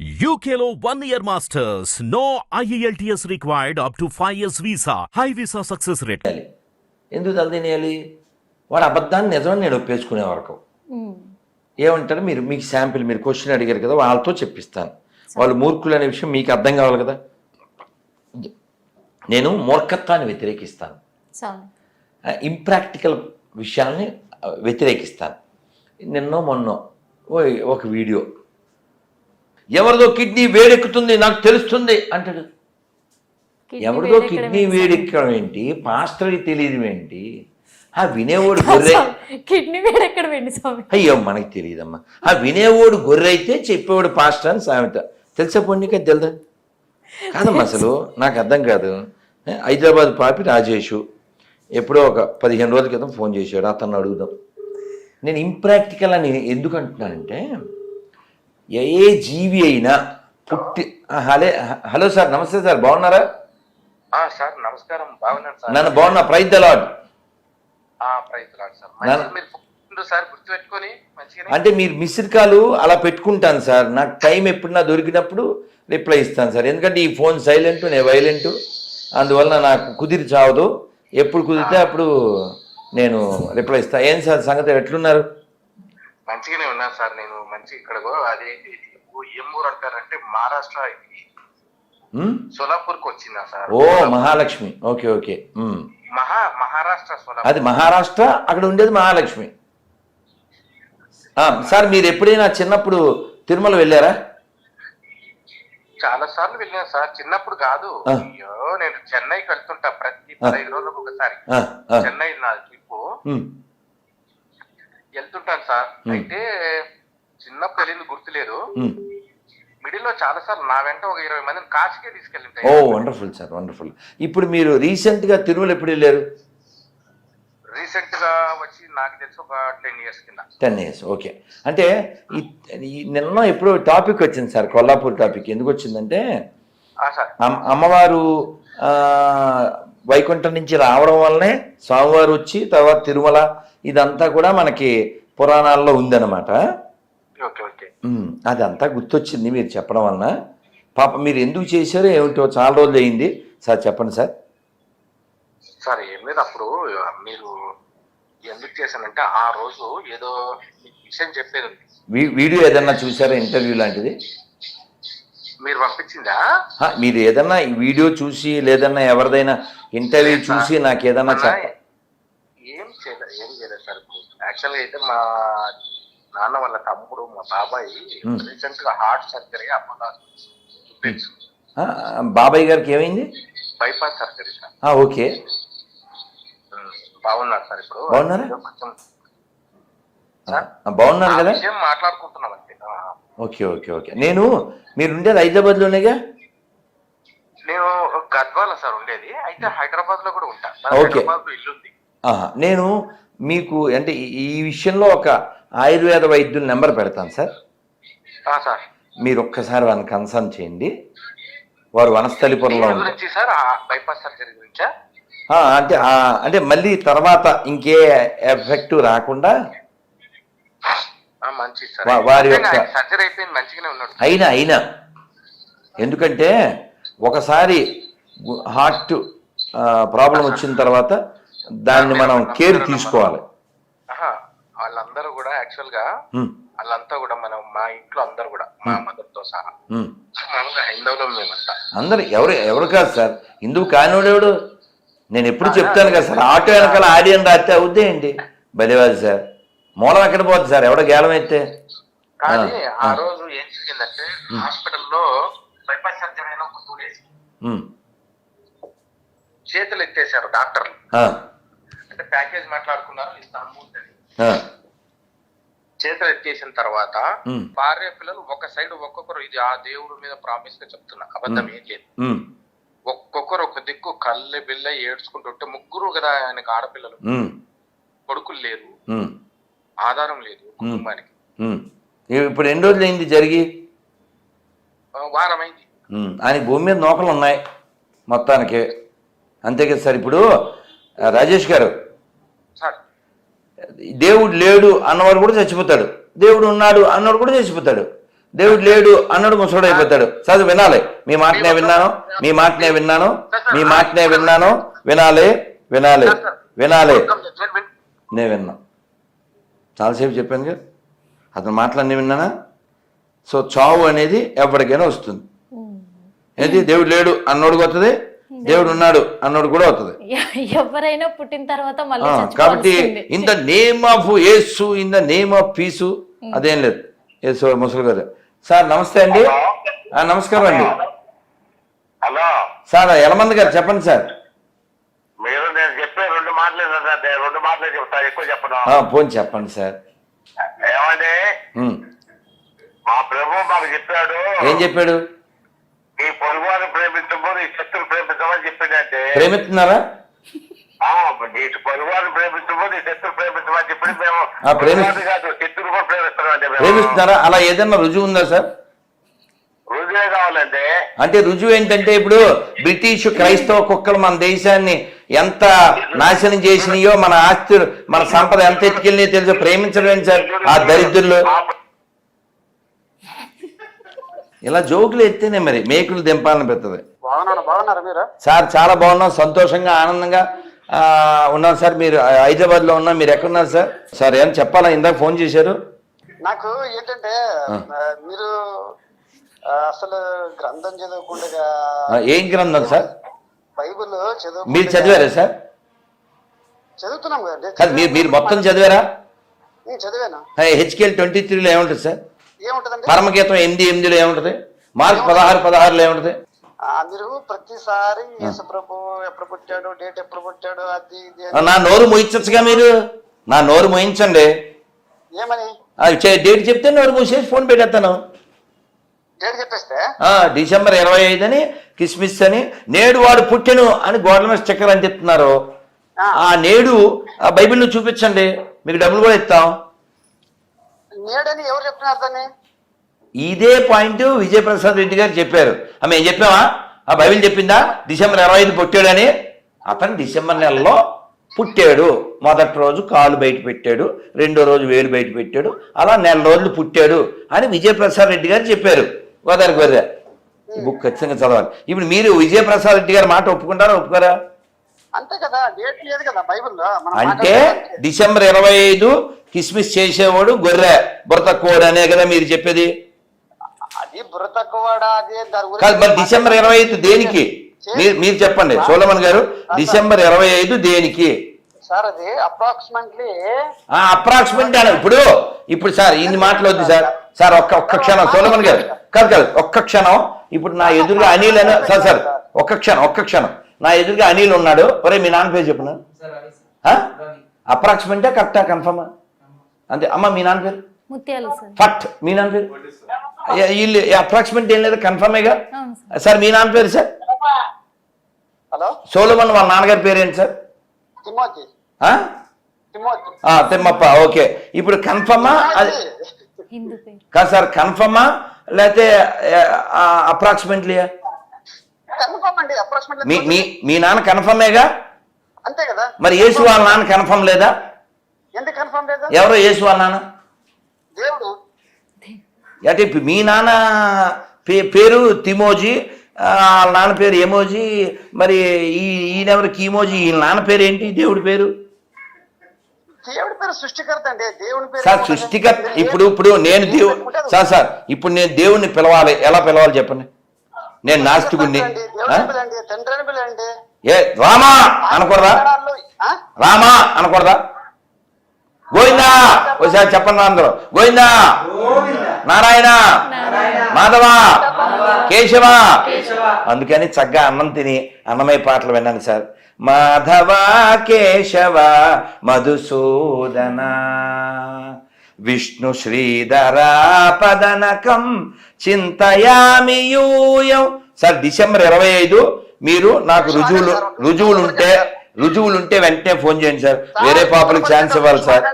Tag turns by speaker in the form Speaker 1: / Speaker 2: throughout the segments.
Speaker 1: Year masters. No E IELTS required up to 5 years visa. High visa success rate.
Speaker 2: తినేయాలి ఎందుకు తల తినేయాలి వాడు అబద్ధాన్ని నిజమని నేను ఒప్పేసుకునే వరకు ఏమంటారు? మీరు మీకు శాంపిల్ మీరు క్వశ్చన్ అడిగారు కదా వాళ్ళతో చెప్పిస్తాను. వాళ్ళు మూర్ఖులు అనే విషయం మీకు అర్థం కావాలి కదా? నేను మూర్ఖత్వాన్ని వ్యతిరేకిస్తాను. ఇంప్రాక్టికల్ విషయాల్ని వ్యతిరేకిస్తాను. నిన్నో మొన్నో ఓ ఒక వీడియో ఎవరిదో కిడ్నీ వేడెక్కుతుంది నాకు తెలుస్తుంది అంటాడు. ఎవరిదో కిడ్నీ వేడెక్కడం ఏంటి? పాస్టర్కి తెలియదు ఏంటి? ఆ వినేవాడు గొర్రె?
Speaker 3: కిడ్నీ వేడెక్కడ వెండి స్వామి?
Speaker 2: అయ్యో మనకి తెలియదమ్మా. ఆ వినేవాడు గొర్రె అయితే చెప్పేవాడు పాస్టర్ అని సామెత. తెలుసా పొన్నిక తెలుదా? కాదమ్మా అసలు నాకు అర్థం కాదు. హైదరాబాద్ పాపి రాజేషు ఎప్పుడో ఒక పదిహేను రోజుల క్రితం ఫోన్ చేశాడు అతను అడుగుదాం. నేను ఇంప్రాక్టికల్ అని ఎందుకు అంటున్నానంటే ఏ జీవి అయినా పుట్టి హలే హలో సార్ నమస్తే సార్ బాగున్నారా?
Speaker 4: సార్ నమస్కారం బాగున్నాను సార్.
Speaker 2: నన్ను బాగున్నా ప్రైజ్ ద లాడ్
Speaker 4: ఆ ప్రైజ్ లాడ్ సార్. గుర్తుపెట్టుకొని
Speaker 2: అంటే మీరు మిస్డ్ కాల్ అలా పెట్టుకుంటాను సార్. నాకు టైం ఎప్పుడన్నా దొరికినప్పుడు రిప్లై ఇస్తాను సార్. ఎందుకంటే ఈ ఫోన్ సైలెంట్ నేను వైలెంట్ అందువల్ల నాకు కుదిరి చావదు. ఎప్పుడు కుదిరితే అప్పుడు నేను రిప్లై ఇస్తాను ఏం సార్ సంగతి ఎట్లున్నారు?
Speaker 4: మంచిగానే ఉన్నాను సార్. నేను మంచి ఇక్కడ అది ఏం ఊరు అంటారంటే మహారాష్ట్ర ఇది? సోలాపూర్కి వచ్చిందా సార్?
Speaker 2: ఓ మహాలక్ష్మి. Okay okay.
Speaker 4: మహా మహారాష్ట్ర సోలాపూర్.
Speaker 2: అది మహారాష్ట్ర అక్కడ ఉండేది మహాలక్ష్మి. సార్ మీరు ఎప్పుడైనా చిన్నప్పుడు తిరుమల వెళ్ళారా?
Speaker 4: చాలా సార్లు వెళ్ళాను సార్. చిన్నప్పుడు కాదు. అయ్యో నేను చెన్నైకి వెళ్తుంటా ప్రతి పదహైదు రోజులకు ఒకసారి. చెన్నై నా ట్రిప్ వెళ్తుంటాను సార్. అయితే చిన్నప్పుడు వెళ్ళింది గుర్తులేదు. మిడిల్లో చాలా సార్లు నా వెంట ఒక ఇరవై మందిని కాశీకే
Speaker 2: ఓ
Speaker 4: తీసుకెళ్ళింటాయి
Speaker 2: వండర్ఫుల్ సార్ వండర్ఫుల్. ఇప్పుడు మీరు రీసెంట్గా తిరుమల ఎప్పుడు వెళ్ళారు?
Speaker 4: రీసెంట్గా వచ్చి నాకు తెలిసి ఒక టెన్ ఇయర్స్ కింద.
Speaker 2: Ten years okay. అంటే నిన్న ఎప్పుడో టాపిక్ వచ్చింది సార్ కొల్లాపూర్ టాపిక్. ఎందుకు వచ్చిందంటే
Speaker 4: సార్.
Speaker 2: అమ్మవారు వైకుంఠం నుంచి రావడం వల్లనే స్వామివారు వచ్చి తర్వాత తిరుమల ఇదంతా కూడా మనకి పురాణాల్లో ఉందన్నమాట.
Speaker 4: Okay okay.
Speaker 2: ఉమ్, అదంతా గుర్తొచ్చింది మీరు చెప్పడం వలన. పాప మీరు ఎందుకు చేశారో ఏమిటో చాలా రోజులు అయింది. సార్ చెప్పండి సార్.
Speaker 4: సార్ ఏం లేదు అప్పుడు మీరు ఎందుకు చేశానంటే ఆ రోజు ఏదో విషయం చెప్పేది
Speaker 2: వీడియో ఏదన్నా చూసారా ఇంటర్వ్యూ లాంటిది?
Speaker 4: మీరు పంపించిందా?
Speaker 2: మీరు ఏదన్నా ఈ వీడియో చూసి లేదన్నా ఎవరిదైనా ఇంటర్వ్యూ చూసి నాకు ఏదన్నా చెప్ప
Speaker 4: ఏం చేయలేదు ఏం చేయలేదు సార్ యాక్చువల్గా అయితే మా నాన్న వాళ్ళ తమ్ముడు మా బాబాయ్. రీసెంట్గా హార్ట్ సర్జరీ అప్పుడు
Speaker 2: బాబాయ్ గారికి ఏమైంది?
Speaker 4: Bypass surgery sir.
Speaker 2: ఓకే.
Speaker 4: బాగున్నారు సార్ ఇప్పుడు.
Speaker 2: బాగున్నారా? బాగున్నారు కదా?
Speaker 4: మాట్లాడుకుంటున్నాం.
Speaker 2: Okay okay okay. నేను మీరు ఉండేది హైదరాబాద్లోనేగా?
Speaker 4: నేను గద్వాల సార్ ఉండేది. అయితే హైదరాబాద్లో కూడా ఉంటా.
Speaker 2: ఓకే.
Speaker 4: హైదరాబాద్లో ఇల్లు ఉంది
Speaker 2: ఆహా, నేను మీకు అంటే ఈ- విషయంలో ఒక ఆయుర్వేద వైద్యుల నెంబర్ పెడతాను సార్.
Speaker 4: సార్.
Speaker 2: మీరు ఒక్కసారి వాళ్ళని కన్సల్ట్ చేయండి. వారు వనస్థలిపురంలో అంటే అంటే మళ్ళీ తర్వాత ఇంకే ఎఫెక్ట్ రాకుండా
Speaker 4: ఆ, మంచిది సార్.
Speaker 2: వా- వారి యొక్క-
Speaker 4: సర్జరీ అయిపోయింది మంచిగానే ఉన్నాడు
Speaker 2: అయినా అయినా. ఎందుకంటే ఒకసారి హార్ట్ ప్రాబ్లం వచ్చిన తర్వాత దాన్ని మనం కేర్ తీసుకోవాలి.
Speaker 4: వాళ్ళందరూ కూడా
Speaker 2: యాక్చువల్గా
Speaker 4: వాళ్ళంతా కూడా మనం మా ఇంట్లో అందరూ కూడా మా మదర్తో సహా. హైందవులో మేమంతా.
Speaker 2: అందరు ఎవరు ఎవరు కాదు సార్. హిందువు కానివాడు ఎవడు? నేను ఎప్పుడు చెప్తాను కదా సార్. ఆటో వెనకాల ఆడియన్ రాస్తే అవుద్దే ఏంటి? బలివాది సార్. మూలం ఎక్కడ పోద్ది సార్? ఎవడో గేలం అయితే
Speaker 4: కానీ
Speaker 2: ఆ.
Speaker 4: రోజు ఏం జరిగిందంటే హాస్పిటల్లో బైపాస్ సర్జరీ అయిన ఒక టూ డేస్. చేతులు ఎత్తేసారు డాక్టర్లు. అంటే ప్యాకేజ్ మాట్లాడుకున్నారు
Speaker 2: ఆ,
Speaker 4: చేతులు ఎత్తేసిన తర్వాత భార్య పిల్లలు ఒక సైడ్ ఒక్కొక్కరు ఇది ఆ దేవుడి మీద ప్రామిస్గా చెప్తున్నా అబద్ధం ఏం లేదు. ఒక్కొక్కరు ఒక దిక్కు కళ్ళె బిల్ల ఏడ్చుకుంటుంటే ముగ్గురు కదా ఆయనకు ఆడపిల్లలు. కొడుకులు లేరు. ఆధారం లేదు కుటుంబానికి.
Speaker 2: ఇప్పుడు ఎన్ని రోజులు అయింది జరిగి
Speaker 4: వారమైంది.
Speaker 2: ఆయన భూమి మీద నూకలు ఉన్నాయి మొత్తానికి. అంతే కదా సార్ ఇప్పుడు రాజేష్ గారు.
Speaker 4: సార్.
Speaker 2: దేవుడు లేడు అన్నవాడు కూడా చచ్చిపోతాడు. దేవుడు ఉన్నాడు అన్నవాడు కూడా చచ్చిపోతాడు. దేవుడు లేడు అన్నాడు ముసడు అయిపోతాడు. చదువు వినాలి. మీ మాటనే విన్నాను. మీ మాటనే విన్నాను. మీ మాటనే విన్నాను. వినాలి వినాలి వినాలి. నేను విన్నా. చాలాసేపు చెప్పాను కదా అతను మాటలన్నీ విన్నానా? సో చావు అనేది ఎవరికైనా వస్తుంది. ఏంటి? దేవుడు లేడు అన్నోడికి వస్తుంది దేవుడు ఉన్నాడు అన్నోడు కూడా వస్తుంది
Speaker 3: ఎ- ఎవరైనా పుట్టిన తర్వాత.
Speaker 2: కాబట్టి in the name of Yesu in the name of peace అదేం లేదు. యేసు ముసలి గారు సార్ నమస్తే అండి. నమస్కారం అండి.
Speaker 4: హలో.
Speaker 2: సార్ యలమంది గారు చెప్పండి సార్.
Speaker 4: చెప్పే రెండు మాటలే సార్? నేను రెండు మాటలే చెప్తాను ఎక్కువ చెప్పను.
Speaker 2: పోనీ చెప్పండి సార్.
Speaker 4: ఏమండి. మా ప్రభు మాకు చెప్పాడు.
Speaker 2: ఏం చెప్పాడు?
Speaker 4: ఈ పొరుగువారిని ప్రేమించము నీ శత్రువు ప్రేమించమని చెప్పిందంటే
Speaker 2: ప్రేమిస్తున్నారా?
Speaker 4: ప్రేమించము నీ ప్రేమించమని చెప్పింది మేము కాదు కూడా
Speaker 2: ప్రేమిస్తున్నారా? అలా ఏదైనా రుజువు ఉందా సార్? అంటే రుజువు ఏంటంటే ఇప్పుడు బ్రిటిష్ క్రైస్తవ కుక్కలు మన దేశాన్ని ఎంత నాశనం చేసినాయో మన ఆస్తులు మన సంపద ఎంత ఎత్తుకెళ్ళినాయో తెలుసు? ప్రేమించడం సార్? ఆ దరిద్రులు. ఇలా జోకులు ఎత్తేనే మరి మేకులు దింపాలని
Speaker 5: మీరు?
Speaker 2: సార్ చాలా బాగున్నాం సంతోషంగా ఆనందంగా. ఆ, ఉన్నాం సార్ మీరు హైదరాబాద్లో ఉన్నాం మీరు ఎక్కడున్నారు సార్? సార్ ఏం చెప్పాలా? ఇందాక ఫోన్ చేశారు.
Speaker 5: నాకు ఏంటంటే మీరు అసలు గ్రంథం చదవకుండా
Speaker 2: ఏం గ్రంథం సార్?
Speaker 5: బైబిల్ చదువు
Speaker 2: మీరు చదివారా సార్?
Speaker 5: చదువుతున్నాం కదండి
Speaker 2: కాదు మీరు మీరు మొత్తం చదివారా?
Speaker 5: నేను చదివాను?
Speaker 2: హెచ్కేఎల్ ట్వంటీ త్రీలో ఏముంటుంది సార్?
Speaker 5: ఏముంటదండి?
Speaker 2: పరమగీతం ఎనిమిది ఎనిమిదిలో ఏముంటుంది? మార్క్స్ పదహారు పదహారులో ఏముంటుంది?
Speaker 5: మీరు ప్రతిసారి యేసు ప్రభు ఎప్పుడు పుట్టాడు డేట్ ఎప్పుడు పుట్టాడు అది ఇది
Speaker 2: నా నోరు మోయించచ్చుగా మీరు? నా నోరు మోయించండి.
Speaker 5: ఏమని?
Speaker 2: డేట్ చెప్తే నోరు మూసేసి ఫోన్ పెట్టేస్తాను. డిసెంబర్ ఇరవై ఐదు అని కిస్మిస్ అని నేడు వాడు పుట్టెను అని గోడల మీద స్టిక్కర్ అని చెప్తున్నారు
Speaker 5: ఆ.
Speaker 2: నేడు ఆ బైబిల్లో చూపించండి. మీకు డబ్బులు కూడా ఇస్తాం. ఇదే పాయింట్ విజయప్రసాద్ రెడ్డి గారు చెప్పారు. ఆమె ఏం చెప్పావా? ఆ బైబిల్ చెప్పిందా? డిసెంబర్ ఇరవై ఐదు పుట్టాడని. అతను డిసెంబర్ నెలలో పుట్టాడు. మొదటి రోజు కాలు బయట పెట్టాడు. రెండో రోజు వేలు బయట పెట్టాడు. అలా నెల రోజులు పుట్టాడు అని విజయప్రసాద్ రెడ్డి గారు చెప్పారు. గోదావరి గొర్రె ఈ బుక్ ఖచ్చితంగా చదవాలి. ఇప్పుడు మీరు విజయప్రసాద్ రెడ్డి గారి మాట ఒప్పుకుంటారా ఒప్పుకోరా?
Speaker 5: అంతే కదా డేట్ లేదు కదా బైబిల్లో.
Speaker 2: అంటే. డిసెంబర్ ఇరవై ఐదు కిస్మిస్ చేసేవాడు గొర్రె. బుర్ర కోడ్ అనే కదా మీరు చెప్పేది. కాదు మరి డిసెంబర్ ఇరవై ఐదు దేనికి? మీరు మీరు చెప్పండి. సోలమన్ గారు డిసెంబర్ ఇరవై ఐదు దేనికి?
Speaker 5: సార్ అది అప్రాక్సిమేట్లీ
Speaker 2: అప్రాక్సిమేట్ ఇప్పుడు ఇప్పుడు సార్ ఇన్ని మాటలు వద్దు సార్. సార్ ఒక్క ఒక్క క్షణం సోలమన్ గారు కాదు. కాదు ఒక్క క్షణం. ఇప్పుడు నా ఎదురుగా అనిల్ అని సార్ సార్ ఒక్క క్షణం ఒక్క క్షణం. నా ఎదురుగా అనిల్ ఉన్నాడు. ఒరే మీ నాన్న పేరు చెప్పను? అప్రాక్సిమేటా కరెక్టా కన్ఫర్మా. అంతే. అమ్మ మీ నాన్న పేరు?
Speaker 3: ముత్యాలు సార్.
Speaker 2: ఫట్. మీ నాన్న పేరు? వీళ్ళు అప్రాక్సిమేట్ ఏం లేదు కన్ఫర్మేగా
Speaker 3: సార్.
Speaker 2: సార్ మీ నాన్న పేరు సార్?
Speaker 5: హలో?
Speaker 2: సోలమన్ వాళ్ళ నాన్నగారి పేరు ఏంటి సార్? తిమ్మప్ప ఓకే. ఇప్పుడు కన్ఫర్మా కాదు సార్ కన్ఫర్మా? లేకపోతే అప్రాక్సిమేట్లీ
Speaker 5: కన్ఫర్మ్ అండి
Speaker 2: మీ మీ నాన్న కన్ఫర్మేగా?
Speaker 5: అంతే కదా.
Speaker 2: మరి యేసు వాళ్ళ నాన్న కన్ఫర్మ్ లేదా?
Speaker 5: ఎందుకు కన్ఫర్మ్ లేదు?
Speaker 2: ఎవరో యేసు వాళ్ళ నాన్న?
Speaker 5: దేవుడు.
Speaker 2: అంటే ఇప్పుడు మీ నాన్న పే పేరు తిమోజీ ఆ, వాళ్ళ నాన్న పేరు ఎమోజీ మరి ఈ ఈయనెవరు కీమోజీ ఈ నాన్న పేరు ఏంటి దేవుడి పేరు?
Speaker 5: దేవుడి పేరు సృష్టికర్త అండి. దేవుడి పేరు
Speaker 2: సార్? సృష్టికర్త ఇప్పుడు ఇప్పుడు నేను
Speaker 5: ఏం
Speaker 2: దేవు
Speaker 5: పెట్టుకుంటారు?
Speaker 2: సార్ సార్ ఇప్పుడు నేను దేవుణ్ణి పిలవాలి. ఎలా పిలవాలి చెప్పండి? నేను నాస్తికుణ్ణి.
Speaker 5: తండ్రిని పిలండి
Speaker 2: ఏ రామా అనకూడదా? రామా అనకూడదా? గోవిందా! ఒకసారి చెప్పండి అందరూ. గోవిందా! నారాయణ. మాధవ! కేశవ. అందుకని చక్కగా అన్నం తిని అన్నమయ్య పాటలు విన్నాను సార్. మాధవ కేశవ మధుసూదన. విష్ణు శ్రీధర పదనకం చింతయామి యూయం. సార్ డిసెంబర్ ఇరవై ఐదు మీరు నాకు రుజువులు రుజువులు ఉంటే రుజువులు ఉంటే వెంటనే ఫోన్ చేయండి సార్. వేరే పాపలకు ఛాన్స్ ఇవ్వాలి సార్.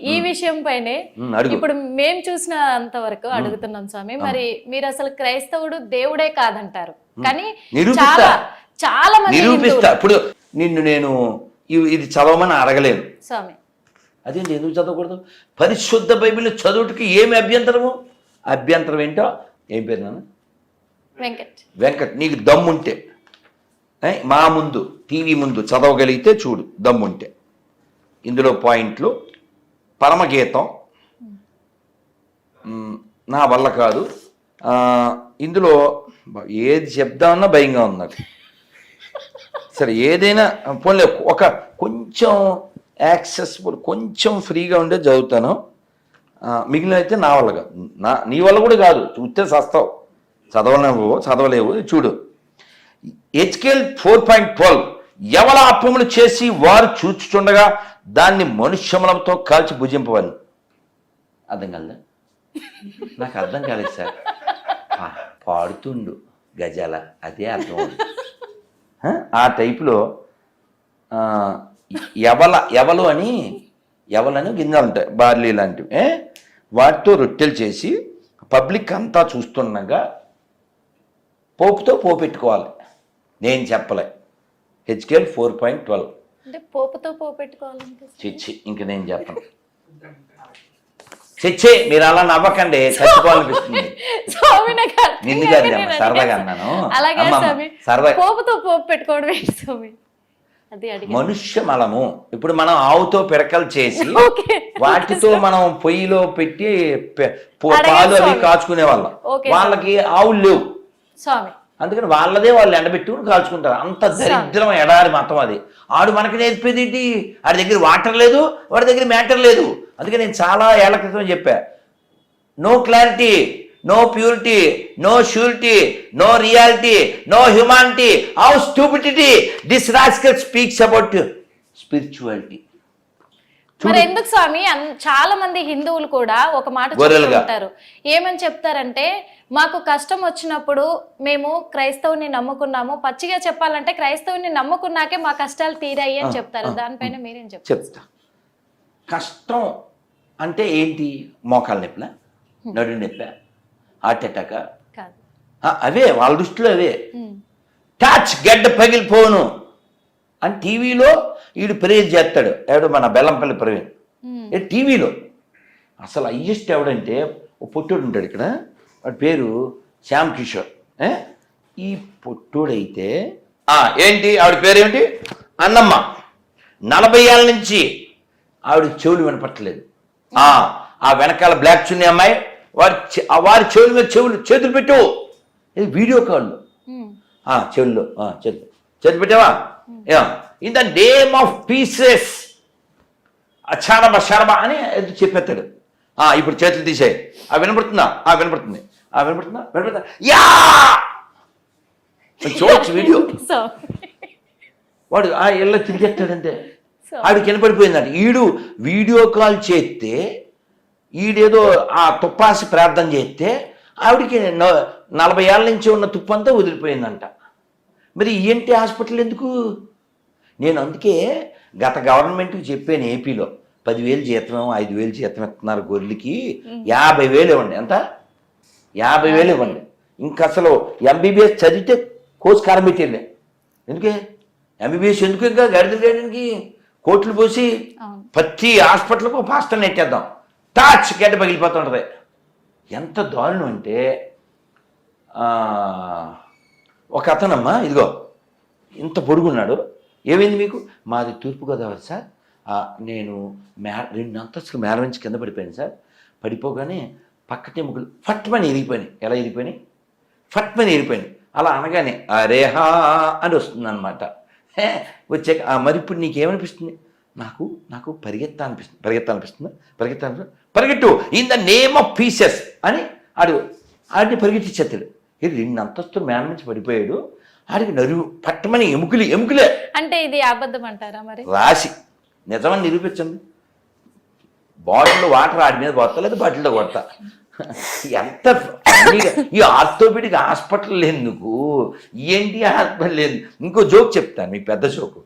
Speaker 3: ఈ విషయం పైనే. ఇప్పుడు మేం చూసిన అంతవరకు అడుగుతున్నాం స్వామి. మరి మీరు అసలు క్రైస్తవుడు దేవుడే కాదంటారు. కానీ. చాలా చాలా మంది
Speaker 2: నిరూపిస్తా. ఇప్పుడు నిన్ను నేను ఇది చదవమని అడగలేను.
Speaker 3: స్వామి.
Speaker 2: అదేంటి ఎందుకు చదవకూడదు? పరిశుద్ధ బైబిల్ చదువుటికి ఏమి అభ్యంతరము? అభ్యంతరం ఏంటో? ఏం పేరు నాన్న?
Speaker 3: వెంకట్.
Speaker 2: వెంకట్. నీకు దమ్ముంటే. మా ముందు టీవీ ముందు చదవగలిగితే చూడు దమ్ముంటే. ఇందులో పాయింట్లు పరమగీతం. నా వల్ల కాదు. ఇందులో ఏది చెప్దామన్నా భయంగా ఉంది నాకు. సరే ఏదైనా పోన్లే ఒక కొంచెం యాక్సెసిబుల్ కొంచెం ఫ్రీగా ఉండే చదువుతాను. మిగిలిన అయితే నా వల్ల కాదు. నా నీ వల్ల కూడా కాదు. చూస్తే సస్తావు. చదవలేవు చదవలేవు చూడు. HKL four point twelve. ఎవల అప్పములు చేసి వారు చూచుచుండగా దాన్ని మనుష్యములతో కాల్చి భుజింపవాలి అర్థం కాలదా? నాకు అర్థం కాలేదు సార్. పాడుతుండు గజాల అదే అర్థం ఆ టైపులో ఎవల ఎవలు అని ఎవలని గింజలు ఉంటాయి బార్లీ లాంటివి. వాటితో రొట్టెలు చేసి పబ్లిక్ అంతా చూస్తుండగా పోపుతో పోపెట్టుకోవాలి. నేను చెప్పలే. HKL four point twelve.
Speaker 3: అంటే పోపుతో పోపెట్టుకోవాలంటే
Speaker 2: చిచ్చి ఇంక నేను చెప్పను. చిచ్చి మీరు అలా నవ్వకండి చచ్చిపోవాలనిపిస్తుంది.
Speaker 3: స్వామి నాకు అర్థం
Speaker 2: నిన్ను
Speaker 3: కాదు,
Speaker 2: కాదు
Speaker 3: నేను
Speaker 2: అమ్మ, సరదాగా. అన్నాను.
Speaker 3: అలాగే
Speaker 2: అమ్మమ్మ,
Speaker 3: స్వామి
Speaker 2: సరదా-
Speaker 3: పోపుతో పోపు పెట్టుకోవడం ఏంటి స్వామి? అది
Speaker 2: మనుష్య మలము. ఇప్పుడు మనం ఆవుతో పిడకలు చేసి
Speaker 3: ఓకే.
Speaker 2: వాటితో మనం పొయ్యిలో పెట్టి పె- పో-
Speaker 3: అడగండి
Speaker 2: పాలు అవి
Speaker 3: స్వామి.
Speaker 2: కాచుకునే వాళ్ళం.
Speaker 3: ఓకే.
Speaker 2: వాళ్ళకి ఆవులు లేవు.
Speaker 3: స్వామి
Speaker 2: అందుకని వాళ్ళదే వాళ్ళు ఎండబెట్టుకుని కాల్చుకుంటారు. అంత దరిద్రం ఎడారి మతం అది. ఆడు మనకి నేర్పేది ఏంటి? ఆడి దగ్గర వాటర్ లేదు వాడి దగ్గర మ్యాటర్ లేదు. అందుకే నేను చాలా ఏళ్ళ క్రితం చెప్పా. No clarity no purity no surety no reality no humanity. How stupidity this rascal speaks about spirituality
Speaker 3: మరి ఎందుకు స్వామి? చాలా మంది హిందువులు కూడా ఒక మాట చెప్తూ
Speaker 2: గొర్రెలుగా.
Speaker 3: ఉంటారు. ఏమని చెప్తారంటే మాకు కష్టం వచ్చినప్పుడు మేము క్రైస్తవుని నమ్ముకున్నాము. పచ్చిగా చెప్పాలంటే క్రైస్తవుని నమ్ముకున్నాకే మా కష్టాలు తీరాయి అని చెప్తారు. దానిపైన మీరేం చెప్తారు?
Speaker 2: చెప్తా. కష్టం అంటే ఏంటి? మోకాలు నొప్పుల? నడు నొప్ప? Heart attack? అవే వాళ్ళ దృష్టిలో అవే. టచ్ గడ్డ పగిలిపోను. అని టీవీలో వీడు ప్రేజ్ చేస్తాడు. ఎవడు మన బెల్లంపల్లి ప్రవీణ్. టీవీలో. అసలు హయ్యెస్ట్ ఎవడంటే ఓ పొట్టోడు ఉంటాడు ఇక్కడ. వాడి పేరు శ్యామ్ కిషోర్? ఈ పొట్టోడైతే ఏంటి? ఆవిడ పేరు ఏమిటి అన్నమ్మ. నలభై ఏళ్ళ నుంచి ఆవిడ చెవులు వినపట్టలేదు ఆ ఆ వెనకాల బ్లాక్ చున్నీ అమ్మాయి వారి వారి చెవుల మీద చెవులు చేతులు పెట్టు. ఇది వీడియో కాల్ చెవుల్లో చేతులు. చేతులు పెట్టావా? In the name of pieces. అచారబ శరబ అని చెప్పేస్తాడు. ఆ ఇప్పుడు చేతులు తీసేయి. ఆ వినపడుతుందా? ఆ వినపడుతుంది. వినపడుతుందా? వినపడుతుందా? యా! చూడొచ్చు వీడియో వాడు ఆ ఇళ్ళ తిరిగేస్తాడంటే.
Speaker 3: సో
Speaker 2: ఆడికి వినపడిపోయిందంట. ఈడు వీడియో కాల్ చేస్తే ఈడేదో ఆ తుప్పాసి ప్రార్థన చేస్తే ఆవిడికి న- నలభై ఏళ్ళ నుంచి ఉన్న తుప్పంతా వదిలిపోయిందంట. మరి ఈఎన్టీ హాస్పిటల్ ఎందుకు? నేను అందుకే గత గవర్నమెంట్కి చెప్పాను ఏపీలో. పదివేలు జీతం ఐదు వేలు జీతం ఇస్తున్నారు గొర్రెలకి. యాభై వేలు ఇవ్వండి. ఎంత? యాభై వేలు ఇవ్వండి. ఇంక అసలు ఎంబీబీఎస్ చదివితే కోర్స్ కారబెట్టేళ్ళే ఎందుకే? ఎంబీబీఎస్ ఎందుకు ఇంకా గడిదలు చేయడానికి? కోట్లు పోసి ప్రతి హాస్పిటల్కు పాస్టర్ నెట్టేద్దాం. టాచ్ గడ్డ పగిలిపోతుంటుంది. ఎంత దారుణం అంటే ఒక అతనమ్మా ఇదిగో ఇంత పొడుగున్నాడు. ఏమైంది మీకు? మాది తూర్పుగోదావరి సార్. నేను మే రెండు అంతస్తులు మేర నుంచి కింద పడిపోయాను సార్. పడిపోగానే పక్కటెముకలు ఫట్మని ఇరిగిపోయినాయి ఎలా ఇరిగిపోయినాయి ఫట్మని ఇరిగిపోయినాయి అలా అనగానే అరేహా అని వస్తుంది అనమాట వచ్చాక "ఆ, మరి ఇప్పుడు నీకేమనిపిస్తుంది? నాకు నాకు పరిగెత్తా అనిపిస్తుంది. పరిగెత్తా అనిపిస్తుందా? పరిగెత్తా అనిపిస్తుంది? పరిగెట్టు! In the name of pieces అని ఆడు ఆడిని పరిగెట్టించేస్తాడు ఇది రెండు అంతస్తులు మేడ నుంచి పడిపోయాడు? ఆడికి నరువు పట్టమని ఎముకలు ఎముకలే!
Speaker 3: అంటే ఇది అబద్ధం అంటారా మరి?
Speaker 2: రాసి. నిజమని నిరూపించండి. బాటిల్లో వాటర్ ఆడి మీద కొడతా లేదా బాటిల్లో కొడతా. ఎంత ఈ ఆర్థోపెడిక్ హాస్పిటల్ ఎందుకు? ఏంటి హాస్పిటల్ లేదు ఇంకో జోక్ చెప్తాను మీకు పెద్ద జోకు?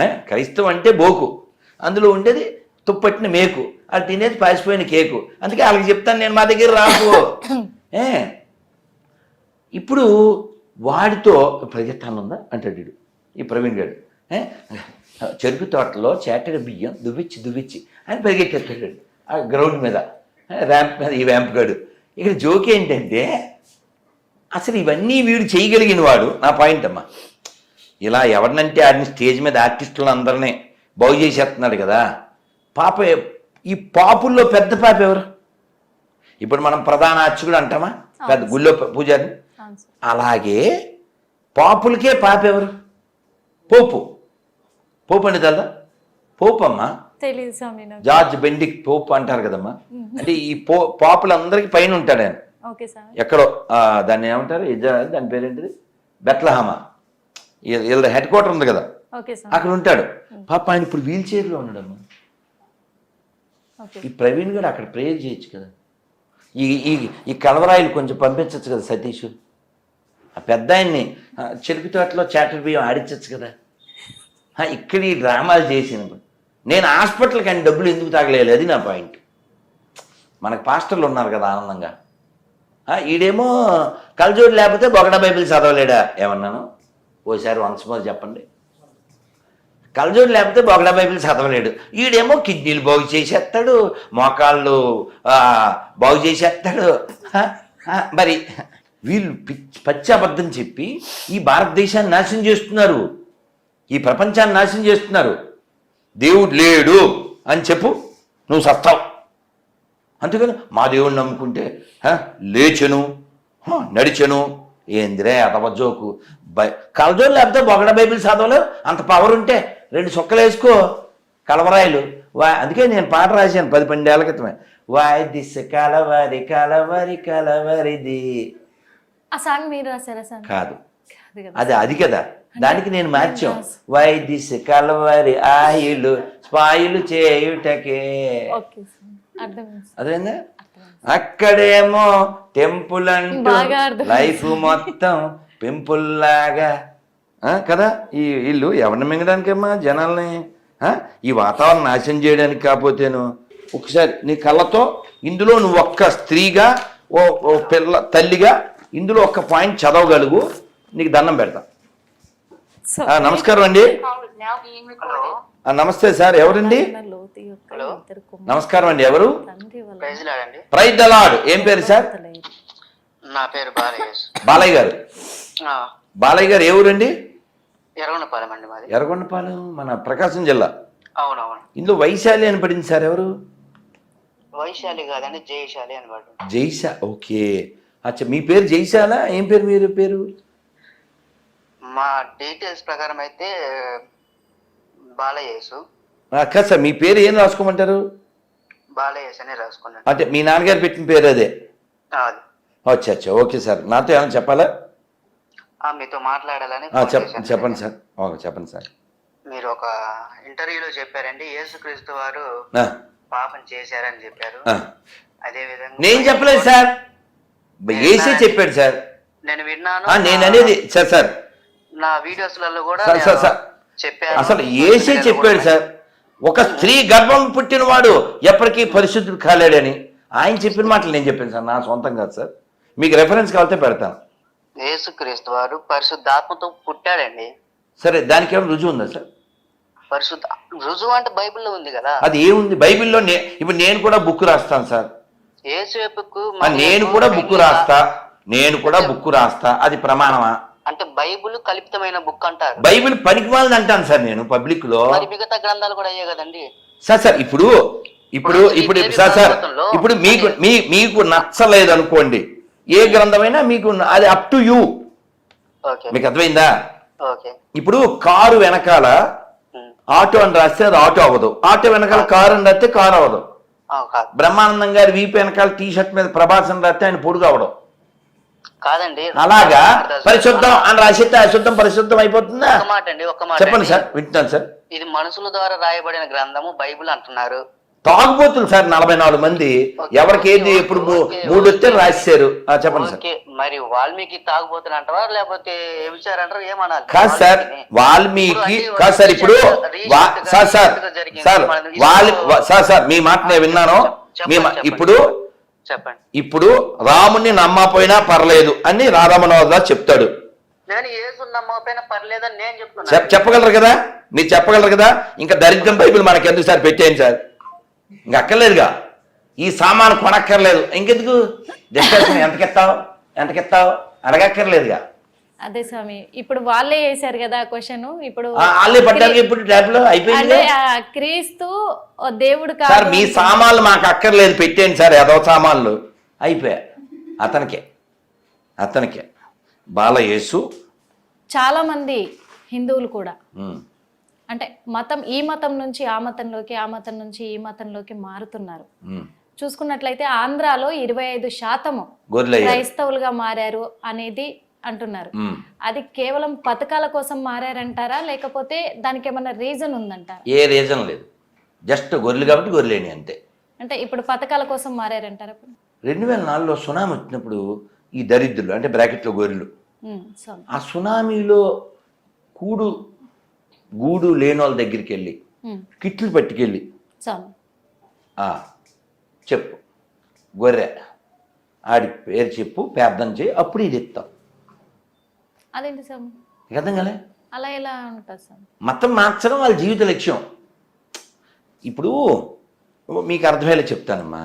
Speaker 2: క్రైస్తవం అంటే బోకు. అందులో ఉండేది తుప్పట్టిన మేకు. అది తినేది పాసిపోయిన కేకు. అందుకే వాళ్ళకి చెప్తాను నేను మా దగ్గర రాకు. ఏ? ఇప్పుడు వాడితో పరిగెత్తాను ఉందా? అంటాడు వీడు. ఈ ప్రవీణ్ గారు? చెరుకు తోటలో చేటడ బియ్యం దువ్విచ్చి దువ్విచ్చి అని పరిగెట్టేస్తాడు ఆ గ్రౌండ్ మీద. ర్యాంప్ మీద ఈ ర్యాంప్ గాడు. ఇక్కడ జోక్ ఏంటంటే అసలు ఇవన్నీ వీడు చేయగలిగిన వాడు నా పాయింట్ అమ్మా. ఇలా ఎవరినంటే ఆడిని స్టేజ్ మీద ఆర్టిస్టులను అందరినీ బాగు చేసేస్తున్నాడు కదా. పాప ఈ పాపుల్లో పెద్ద పాప ఎవరు? ఇప్పుడు మనం ప్రధాన అర్చకుడు అంటామా? పెద్ద గుళ్ళో పూజారి అలాగే పాపులకే పాప ఎవరు? పోపు. పోపు తెలదా పోపు అమ్మా
Speaker 3: తెలియదు స్వామి నాకు.
Speaker 2: జార్జ్ బెండిక్ పోప్ అంటారు కదమ్మా. అంటే ఈ పో పాపులందరికీ పైన ఉంటాడు ఆయన. ఎక్కడో దాన్ని ఏమంటారు? దాని పేరేంటిది? బెత్లహామా. వీళ్ళ హెడ్ క్వార్టర్ ఉంది కదా. అక్కడ ఉంటాడు. పాప ఆయన ఇప్పుడు వీల్ చైర్లో ఉన్నాడమ్మా. ఈ ప్రవీణ్ గారు అక్కడ ప్రేయర్ చేయొచ్చు కదా. ఈ ఈ ఈ కలవరాయిలు కొంచెం పంపించవచ్చు కదా సతీష్. ఆ పెద్ద ఆయన్ని ఆ, చెరుకు తోటలో చాటర్ బియ్యం ఆడించవచ్చు కదా. ఇక్కడ ఈ డ్రామాలు చేసినప్పుడు నేను హాస్పిటల్కి ఆయన డబ్బులు ఎందుకు తాగలేదు? అది నా పాయింట్. మనకు పాస్టర్లు ఉన్నారు కదా ఆనందంగా. ఈడేమో కలజోడు లేకపోతే బొగడ బైబిల్ చదవలేడా? ఏమన్నాను? ఓసారి వన్స్ మోర్ చెప్పండి. కలజోడు లేకపోతే బొగడ బైబిల్ చదవలేడు. ఈడేమో కిడ్నీలు బాగు చేసేస్తాడు మోకాళ్ళు బాగు చేసేస్తాడు. మరి వీళ్ళు పిచ్చి పచ్చి అబద్ధం చెప్పి ఈ భారతదేశాన్ని నాశనం చేస్తున్నారు. ఈ ప్రపంచాన్ని నాశనం చేస్తున్నారు. దేవుడు లేడు అని చెప్పు నువ్వు సస్తావు అందుకని మా దేవుడిని నమ్ముకుంటే లేచెను నడిచెను. ఏందిరే అతవజోకు బై కలజోలు లేకపోతే బొగడ బైబిల్ చదవలేవు? అంత పవర్ ఉంటే రెండు సుక్కలు వేసుకో కలవరాయలు. వా అందుకే నేను పాట రాశాను పది పన్నెండేళ్ళ క్రితమే. వాయ్ దిశ కలవరి కలవరి కలవరిది.
Speaker 3: ఆ సాంగ్ మీరు రాశారా సార్?
Speaker 2: కదా. అది అది కదా. దానికి నేను మార్చాం. వై దిశ కలవరి ఆయులు స్పాయులు చేయుటకే.
Speaker 3: అర్థమైంది.
Speaker 2: అదేందా అక్కడేమో టెంపుల్ అంటూ. లైఫ్ మొత్తం పెంపుల్ లాగా ఆ, కదా? ఈ ఇల్లు ఎవరిని మింగడానికమ్మా జనాల్ని? ఈ వాతావరణం నాశనం చేయడానికి కాకపోతేను. ఒకసారి నీ కళ్ళతో ఇందులో నువ్వు ఒక్క స్త్రీగా ఓ పిల్ల తల్లిగా ఇందులో ఒక్క పాయింట్ చదవగలుగు నీకు దండం పెడతా. నమస్కారం అండి. నమస్తే సార్ ఎవరండి? నమస్కారం అండి ఎవరు?
Speaker 5: ప్రైజ్
Speaker 2: దలాడ్ ఏం పేరు సార్.
Speaker 5: నా పేరు
Speaker 2: బాలయ్య గారు. బాలయ్య గారు ఏ ఊరండి?
Speaker 5: ఎర్రగొండపాలెం అండి మాది.
Speaker 2: ఎర్రగొండపాలెం మన ప్రకాశం జిల్లా.
Speaker 5: అవునవును.
Speaker 2: ఇందులో వైశాలి అని పడింది సార్ ఎవరు?
Speaker 5: వైశాలి కాదండి జయశాలి అని పడ్డు
Speaker 2: జైశా ఓకే. అచ్చా మీ పేరు జైశాలా? ఏం పేరు మీరు పేరు?
Speaker 5: మా డీటెయిల్స్ ప్రకారం అయితే బాలయేసు
Speaker 2: కాదు సార్ మీ పేరు ఏం రాసుకోమంటారు?
Speaker 5: బాలయేష్ అని రాసుకున్నాను
Speaker 2: అంటే మీ నాన్నగారు పెట్టిన పేరు అదే?
Speaker 5: అది.
Speaker 2: అచ్చా అచ్చా ఓకే సార్. నాతో ఏమైనా చెప్పాలా?
Speaker 5: ఆ, మీతో మాట్లాడాలని
Speaker 2: ఆ,
Speaker 5: ఫోన్
Speaker 2: చెప్
Speaker 5: చేశాను.
Speaker 2: చెప్పండి సార్. ఓకే చెప్పండి సార్.
Speaker 5: మీరు ఒక ఇంటర్వ్యూలో చెప్పారండి యేసుక్రీస్తు వారు
Speaker 2: ఆ,
Speaker 5: పాపం చేశారని చెప్పారు.
Speaker 2: ఆ.
Speaker 5: అదే విధంగా
Speaker 2: నేను చెప్పలేదు సార్. ఏసే చెప్పాడు సార్.
Speaker 5: నేను విన్నాను.
Speaker 2: ఆ, నేను అనేది సార్ సార్
Speaker 5: నా వీడియోస్లలో కూడా. చెప్పాను.
Speaker 2: అసలు ఏసే చెప్పాడు సార్. ఒక స్త్రీ గర్భం పుట్టినవాడు ఎప్పటికీ పరిశుద్ధుడు కాలేడని. ఆయన చెప్పిన మాటలు నేను చెప్పాను సార్. నా సొంతం కాదు సార్. మీకు రెఫరెన్స్ కావాలంటే పెడతాను.
Speaker 5: యేసుక్రీస్తు వారు పరిశుద్ధాత్మతో పుట్టాడండి.
Speaker 2: సరే దానికి ఏమైనా రుజువు ఉందా సార్?
Speaker 5: పరిశుద్ధ రుజువు అంటే బైబిల్లో ఉంది కదా.
Speaker 2: అది ఏముంది? బైబిల్లో ఇప్పుడు నేను కూడా బుక్ రాస్తాను సార్.
Speaker 5: యేసు
Speaker 2: నేను కూడా బుక్ రాస్తా. నేను కూడా బుక్ రాస్తా. అది ప్రమాణమా?
Speaker 5: అంటే బైబిల్ కల్పితమైన బుక్ అంటారు.
Speaker 2: బైబిల్ పనికిమాలని అంటాను సార్ నేను పబ్లిక్లో.
Speaker 5: మరి మిగతా గ్రంథాలు కూడా అయ్యే కదండి.
Speaker 2: సార్ సార్ ఇప్పుడు ఇప్పుడు ఇప్పుడు సార్ సార్ ఇప్పుడు మీకు మీ మీకు నచ్చలేదు అనుకోండి ఏ గ్రంథమైనా మీకు అది అప్ టు యూ
Speaker 5: ఓకే.
Speaker 2: మీకు అర్థమైందా? ఇప్పుడు కారు వెనకాల. ఆటో అని రాస్తే అది ఆటో అవ్వదు. ఆటో వెనకాల కారు అని రాస్తే కారు అవ్వదు. బ్రహ్మానందం గారి వీపు వెనకాల టీ షర్ట్ మీద ప్రభాసం రాస్తే ఆయన పొడుగు అవడం
Speaker 5: కాదండి.
Speaker 2: అలాగా? పరిశుద్ధం అని రాసిస్తే అశుద్ధం పరిశుద్ధం అయిపోతుందా?
Speaker 5: ఒక మాట అండి ఒక మాట
Speaker 2: చెప్పండి. సార్ వింటున్నాను సార్.
Speaker 5: ఇది మనుషుల ద్వారా రాయబడిన గ్రంథము బైబిల్ అంటున్నారు.
Speaker 2: తాగుబోతులు సార్ నలభై నాలుగు మంది ఎవరికి ఏది ఎప్పుడు మూడు వస్తే రాశారు చెప్పండి సార్.
Speaker 5: మరి వాల్మీకి తాగుబోతులు అంటారా లేకపోతే ఏమిచారు అంటారు ఏమనాలి?
Speaker 2: కాదు సార్ వాల్మీకి కాదు సార్ ఇప్పుడు సార్ సార్ సార్ వాల్ సార్ సార్ మీ మాట నేను విన్నాను. మా- ఇప్పుడు
Speaker 5: చెప్పండి.
Speaker 2: ఇప్పుడు రాముని నమ్మపోయినా పర్లేదు అని రాధామనోహర్ చెప్తాడు.
Speaker 5: నేను ఏసు నమ్మకపోయినా పర్లేదని నేను
Speaker 2: చెప్పగలరు కదా? మీరు చెప్పగలరు కదా? ఇంకా దరిద్రం బైబిల్ మనకి ఎందుకు సార్ పెట్టేయండి సార్? ఇంకా అక్కర్లేదుగా. ఈ సామాను కొనక్కర్లేదు. ఇంకెందుకు? డిస్కషన్ ఎంతకెత్తావు? ఎంతకెత్తావు? అడగక్కర్లేదుగా.
Speaker 3: అదే స్వామి ఇప్పుడు వాళ్ళే వేశారు కదా క్వశ్చన్ ఇప్పుడు
Speaker 2: వాళ్ళే ట్యాబ్లో? అయిపోయింది
Speaker 3: క్రీస్తు దేవుడు
Speaker 2: సార్
Speaker 3: కాదు
Speaker 2: మీ సామాన్లు మాకు అక్కర్లేదు పెట్టేయండి సార్ ఏదో సామాన్లు. అయిపోయా. అతనికే. అతనికే. బాలయేసు.
Speaker 3: చాలా మంది హిందువులు కూడా. అంటే మతం ఈ మతం నుంచి ఆ మతంలోకి ఆ మతం నుంచి ఈ మతంలోకి మారుతున్నారు. చూసుకున్నట్లయితే ఆంధ్రాలో ఇరవై ఐదు శాతము క్రైస్తవులుగా మారారు అనేది అంటున్నారు. అది కేవలం పథకాల కోసం మారారంటారా? లేకపోతే దానికి ఏమైనా రీజన్ ఉందంటారా?
Speaker 2: ఏ రీజన్ లేదు. జస్ట్ గొర్రెలు కాబట్టి గొర్రెలేని అంతే.
Speaker 3: అంటే ఇప్పుడు పథకాల కోసం మారారంటారా?
Speaker 2: రెండు వేల నాలుగులో సునామీ వచ్చినప్పుడు ఈ దరిద్రులు అంటే బ్రాకెట్లో గొర్రెలు. ఆ సునామీలో కూడు గూడు లేని వాళ్ళ దగ్గరికి వెళ్ళి కిట్లు పట్టుకెళ్ళి. చెప్పు. గొర్రె. ఆడి పేరు చెప్పు ప్రార్థన చేయి అప్పుడు ఇది ఇస్తాం.
Speaker 3: అదేంటి
Speaker 2: నీకు అర్థం కాలే?
Speaker 3: అలా ఎలా ఉంటుంది స్వామి
Speaker 2: మతం మార్చడం వాళ్ళ జీవిత లక్ష్యం. ఇప్పుడు మీకు అర్థమయ్యేలా చెప్తానమ్మా.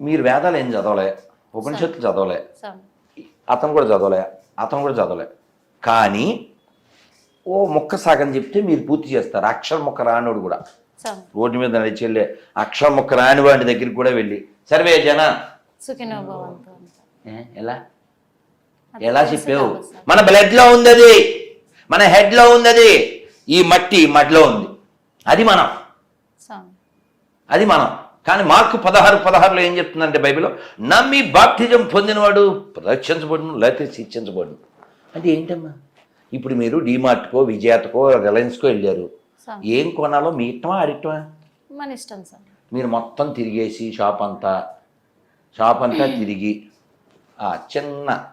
Speaker 2: మీరు వేదాలు ఏం చదవలే? ఉపనిషత్తులు చదవలే? అతను కూడా చదవలే? అతను కూడా చదవలే? కానీ ఓ మొక్క సాగని చెప్తే మీరు పూర్తి చేస్తారు. అక్షర మొక్క రానోడు కూడా. రోడ్డు మీద నడిచి వెళ్ళే అక్షర మొక్క రాని వాడి దగ్గరికి కూడా వెళ్ళి. సర్వే జన. ఎలా? ఎలా చెప్పావు. మన బ్లడ్లో ఉంది అది మన హెడ్లో ఉంది అది ఈ మట్టి మడిలో ఉంది. అది మనం. అది మనం. కానీ మార్కు పదహారు పదహారులో ఏం చెప్తుందంటే బైబిల్లో నమ్మి బాప్తిజం పొందినవాడు రక్షించబడును లేకపోతే శిక్షించబడును. అంటే ఏంటమ్మా? ఇప్పుడు మీరు డీమార్ట్కో విజేతకో రిలయన్స్కో వెళ్ళారు. ఏం కొనాలో మీ ఇష్టమా అడిగటమా
Speaker 3: మన ఇష్టం స్వామి
Speaker 2: మీరు మొత్తం తిరిగేసి షాప్ అంతా షాప్ అంతా తిరిగి ఆ చిన్న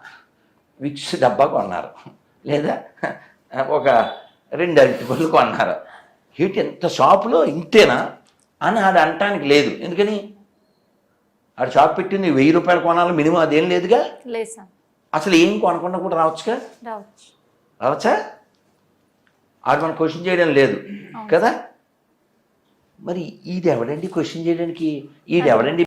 Speaker 2: విక్స్ డబ్బా కొన్నారు. లేదా ఒక రెండు అరటిపళ్ళు కొన్నారు. ఏంటి ఎంత షాపులో ఇంతేనా? అని అది అనటానికి లేదు. ఎందుకని? ఆడు షాప్ పెట్టింది వెయ్యి రూపాయలు కొనాలి మినిమం అదేం లేదుగా? అసలు ఏం కొనకుండా కూడా రావచ్చుగా?
Speaker 3: రావచ్చు.
Speaker 2: రావచ్చా? ఆడు మనం క్వశ్చన్ చేయడం లేదు. కదా? మరి ఇది ఎవడండి క్వశ్చన్ చేయడానికి? ఈడు ఎవడండి